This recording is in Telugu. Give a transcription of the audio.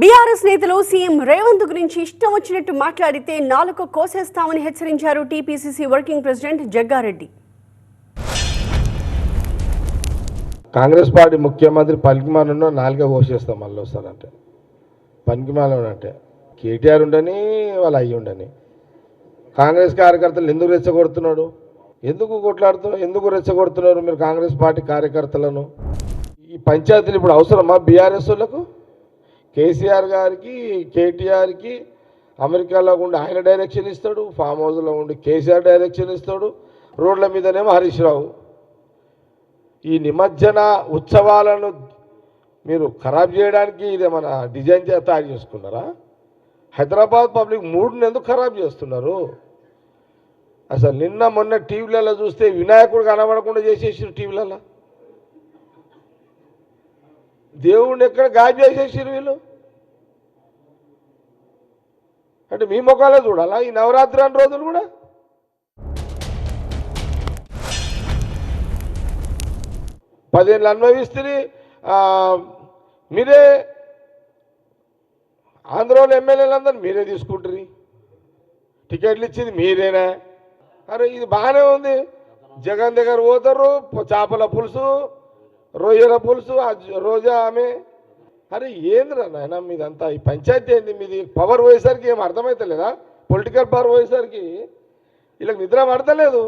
బీఆర్ఎస్ నేతలు సీఎం రేవంత్ గురించి ఇష్టం వచ్చినట్టు మాట్లాడితే నాలుక కోసేస్తామని హెచ్చరించారు TPCC working president Jaggareddy. Congress party ముఖ్యమంత్రి పనికిమాలను నాలుగే కోసేస్తాం మళ్ళీ వస్తారంటే పనికిమాలను అంటే కేటీఆర్ ఉండని వాళ్ళు అయ్యి ఉండని. కాంగ్రెస్ కార్యకర్తలు ఎందుకు రెచ్చగొడుతున్నాడు? ఎందుకు కొట్లాడుతున్నారు ఎందుకు రెచ్చగొడుతున్నారు మీరు కాంగ్రెస్ పార్టీ కార్యకర్తలను? ఈ పంచాయతీలు ఇప్పుడు అవసరమా బీఆర్ఎస్ వాళ్ళకు? కేసీఆర్ గారికి కేటీఆర్కి అమెరికాలో ఉండి ఆయన డైరెక్షన్ ఇస్తాడు ఫామ్ హౌస్లో ఉండి కేసీఆర్ డైరెక్షన్ ఇస్తాడు రోడ్ల మీదనేమో హరీష్ రావు. ఈ నిమజ్జన ఉత్సవాలను మీరు ఖరాబ్ చేయడానికి ఇదేమన్నా డిజైన్ చేసి తయారు చేసుకున్నారా? హైదరాబాద్ పబ్లిక్ మూడుని ఎందుకు ఖరాబ్ చేస్తున్నారు? అసలు నిన్న మొన్న టీవీలలో చూస్తే వినాయకుడు కనబడకుండా చేసేసారు టీవీలలో. దేవుణ్ణి ఎక్కడ గాజు చేసేసారు వీళ్ళు? అంటే మీ ముఖాలే చూడాలా? ఈ నవరాత్రి అన్ని రోజులు కూడా? పదిహేను అనుభవిస్తుంది మీరే ఆంధ్రలో ఎమ్మెల్యేలందరూ మీరే తీసుకుంటారు టికెట్లు ఇచ్చింది మీరేనా? అరే ఇది బాగానే ఉంది. జగన్ దగ్గర పోతారు చేపల పులుసు రొయ్యల పులుసు రోజా ఆమె. అరే ఏందిరా నాయన మీదంతా? ఈ పంచాయతీ ఏంది మీది? పవర్ పోయేసరికి ఏం అర్థమవుతలేదా పొలిటికల్ పవర్ పోయేసరికి వీళ్ళకి నిద్ర పడతలేదు.